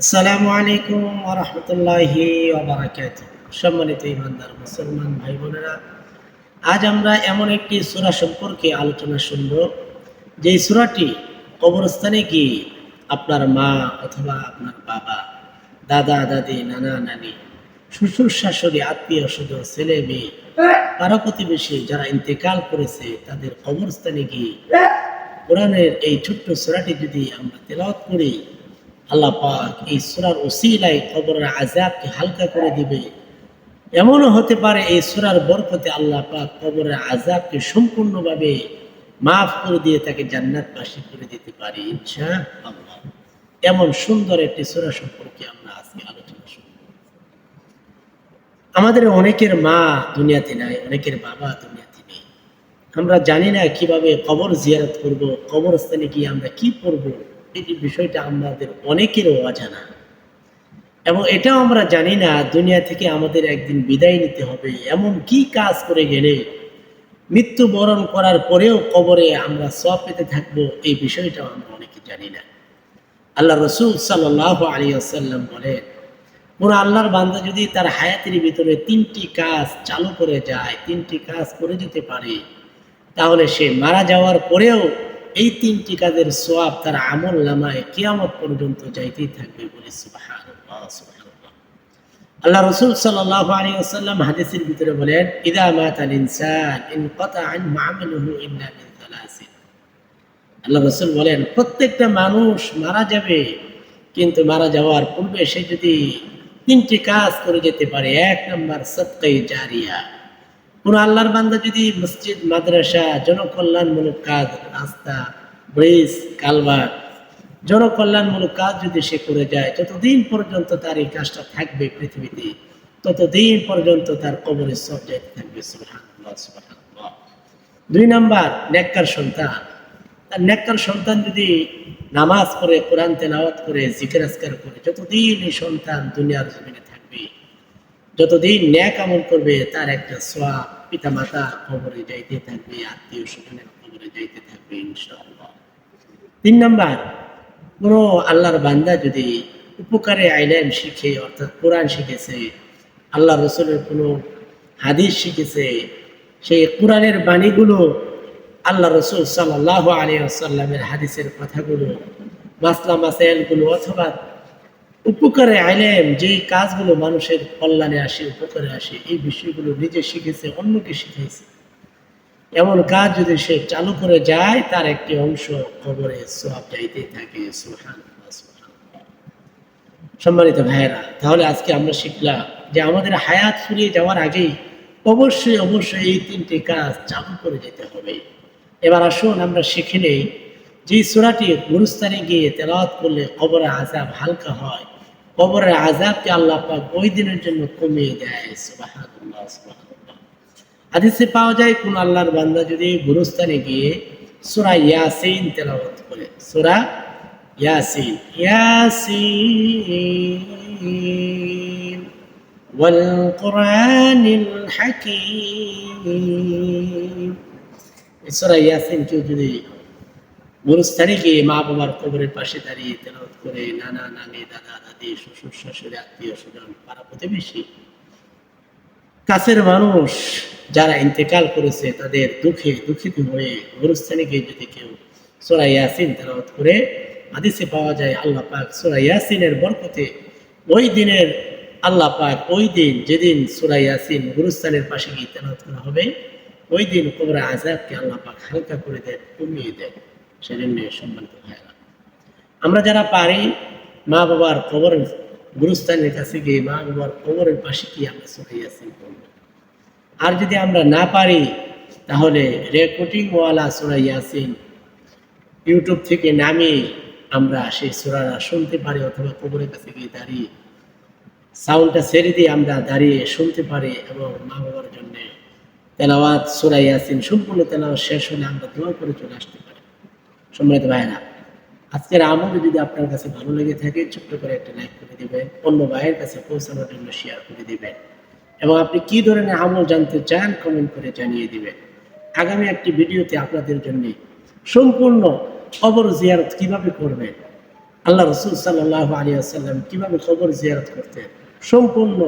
আসসালামু আলাইকুম ওরহমতুল্লাহি ওবরাকাত সম্মানিত ইমানদার মুসলমান ভাই বোনেরা, আজ আমরা এমন একটি সূরা সম্পর্কে আলোচনা শুনব যে সূরাটি কবরস্থানে গিয়ে আপনার মা অথবা আপনার বাবা, দাদা, দাদি, নানা, নানি, শ্বশুর, শাশুড়ি, আত্মীয় স্বজন, ছেলে মেয়ে, পাড়া প্রতিবেশী যারা ইন্তেকাল করেছে, তাদের কবরস্থানে গিয়ে কোরআনের এই ছোট্ট সূরাটি যদি আমরা তেলাওয়াত করি আল্লাহ পাক এই সুরার ওসিলায় কবরের আজাবকে হালকা করে দিবে। এমনও হতে পারে এই সুরার বরকতে আল্লাহ পাক কবরের আজাবকে সম্পূর্ণভাবে মাফ করে দিয়ে তাকে জান্নাত পাশে করে দিতে পারে ইনশা আল্লাহ এমন সুন্দর একটি সুরা সম্পর্কে আমরা আজকে আলোচনা শুনব আমাদের অনেকের মা দুনিয়াতে নাই, অনেকের বাবা দুনিয়াতে নেই। আমরা জানি না কীভাবে কবর জিয়ারত করব, কবরস্থানে গিয়ে আমরা কি করব এই বিষয়টা আমাদের অনেকেরও অজানা। এবং এটাও আমরা জানি না, দুনিয়া থেকে আমাদের একদিন বিদায় নিতে হবে, এমন কি কাজ করে গেলে মৃত্যুবরণ করার পরেও কবরে আমরা সব পেতে থাকব, এই বিষয়টাও আমরা অনেকে জানি না। আল্লাহ রসুল সাল্লাহ আলী আসাল্লাম বলেন কোন আল্লাহর বান্দা যদি তার হায়াতের ভিতরে তিনটি কাজ চালু করে যায়, তিনটি কাজ করে যেতে পারে, তাহলে সে মারা যাওয়ার পরেও এই তিনটি কাজের সোয়াব তার আমল নামায় কিয়ামত পর্যন্ত যাইতেই থাকবে বলে। আল্লাহ রসুল সাল্লাহ আলী আসাল্লাম হাদিসের ভিতরে বলেন, ইদা মাত আল ইনসান, ইন কতা আন মা'মালুহু ইল্লা মিন আল্লাহ রসুল বলেন, প্রত্যেকটা মানুষ মারা যাবে, কিন্তু মারা যাওয়ার পূর্বে সে যদি তিনটি কাজ করে যেতে পারে, এক নম্বর সৎকাই জারিয়া কোন আল্লাহর বান্দা যদি মসজিদ, মাদ্রাসা, জনকল্যাণমূলক কাজ, রাস্তা, ব্রিজ কালভার্ট জনকল্যাণমূলক কাজ যদি সে করে যায়, যতদিন পর্যন্ত তার এই কাজটা থাকবে পৃথিবীতে, ততদিন পর্যন্ত তার কবরে সব থাকবে। দুই নাম্বার, নেককার সন্তান তার নেককার সন্তান যদি নামাজ করে কোরআন তেলাওয়াত করে, জিকের আজকার করে, যতদিন এই সন্তান দুনিয়ার জমিনে থাকবে যতদিন ন্যাক আমল করবে, তার একটা সোয়াব পিতা মাতা খবরে যাইতে থাকবে, আত্মীয় স্বজনের খবরে যাইতে থাকবে তিন নম্বর, কোনো আল্লাহর বান্দা যদি উপকারে আইলেম শিখে, অর্থাৎ কোরআন শিখেছে, আল্লাহ রসুলের কোনো হাদিস শিখেছে, সেই কোরআনের বাণীগুলো আল্লাহ রসুল সাল্লাহ আলী আসাল্লামের হাদিসের কথাগুলো, মাসলা মাসাইলগুলো অথবা উপকারে আইলেম যেই কাজগুলো মানুষের কল্যাণে আসে, উপকারে আসে, এই বিষয়গুলো নিজে শিখেছে, অন্যকে শিখেছে এমন কাজ যদি সে চালু করে যায়, তার একটি অংশ কবরে সব যাইতেই থাকে। সম্মানিত ভাইয়েরা, তাহলে আজকে আমরা শিখলাম যে আমাদের হায়াত ফুরিয়ে যাওয়ার আগেই অবশ্যই অবশ্যই এই তিনটি কাজ চালু করে যেতে হবে এবার আসুন আমরা শিখে নেই, যে সুরাটি গুরুস্থানে গিয়ে তেলাওয়াত করলে কবরে আজাব হালকা হয় কবরের আজাবকে আল্লাহ পাক ওই দিনের জন্য কমিয়ে দেয় সুবহানাল্লাহ, সুবহানাল্লাহ। হাদিসে পাওয়া যায় কোন আল্লাহর বান্দা যদি গুরুস্থানে গিয়ে সূরা ইয়াসিন তেলাওয়াত করে সূরা ইয়াসিন ইয়াসিন والقرآن الحكيم এই সূরা ইয়াসিন কেউ যদি গুরুস্থানে গিয়ে মা বাবার কবরের পাশে দাঁড়িয়ে তেলাওয়াত করে নানা নানি দাদা, দাদি, শ্বশুর, শাশুড়ি, আত্মীয় স্বজন, পাড়া প্রতিবেশী। কাছের মানুষ যারা ইন্তেকাল করেছে, তাদের দুঃখে দুঃখিত হয়ে গুরুস্থানে গিয়ে যদি কেউ সোরা ইয়াসিন তেলাওয়াত করে, হাদিসে পাওয়া যায়, আল্লাহ পাক সোরা ইয়াসিনের বরকতে ওই দিনের আল্লাহ পাক ওই দিন যেদিন সোরা ইয়াসিন গুরুস্থানের পাশে গিয়ে তেলাওয়াত করা হবে, ওই দিন কবরে আজাবকে আল্লাহ পাক হালকা করে দেন, কমিয়ে দেন। সেজন্য সম্মানিত ভাইরা আমরা যারা পারি, মা বাবার কবরের গুরুস্থানের কাছে গিয়ে মা বাবার কবরের পাশে গিয়ে আমরা সোরা ইয়াসিন পড়ব। আর যদি আমরা না পারি, তাহলে রেকর্ডিংওয়ালা সুরা ইউটিউব থেকে নামিয়ে আমরা সেই সুরারা শুনতে পারি অথবা কবরের কাছে গিয়ে দাঁড়িয়ে সাউন্ডটা ছেড়ে দিয়ে আমরা দাঁড়িয়ে শুনতে পারি এবং মা বাবার জন্য তেলাওয়াত সুরা ইয়াসিন, সম্পূর্ণ তেলাওয়াত শেষ হলে আমরা দোয়া করে চলে আসতে পারি। সম্মানিত ভাইরা আজকের আমল যদি আপনার কাছে ভালো লেগে থাকে, ছোট্ট করে একটা লাইক করে দিবেন, অন্য ভাইয়ের কাছে পৌঁছানোর জন্য শেয়ার করে দিবেন। এবং আপনি কি ধরনের আমল জানতে চান কমেন্ট করে জানিয়ে দিবেন। আগামী একটি ভিডিওতে আপনাদের জন্য সম্পূর্ণ কবর জিয়ারত কীভাবে করবেন, আল্লাহ রসুল সাল্লাহ আলী আসাল্লাম কীভাবে কবর জিয়ারত করতেন, সম্পূর্ণ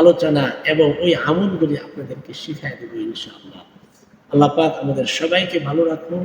আলোচনা এবং ওই আমলগুলি আপনাদেরকে শিখাই দেবো ইনশাআল্লাহ। আল্লাহ পাক আমাদের সবাইকে ভালো রাখুন।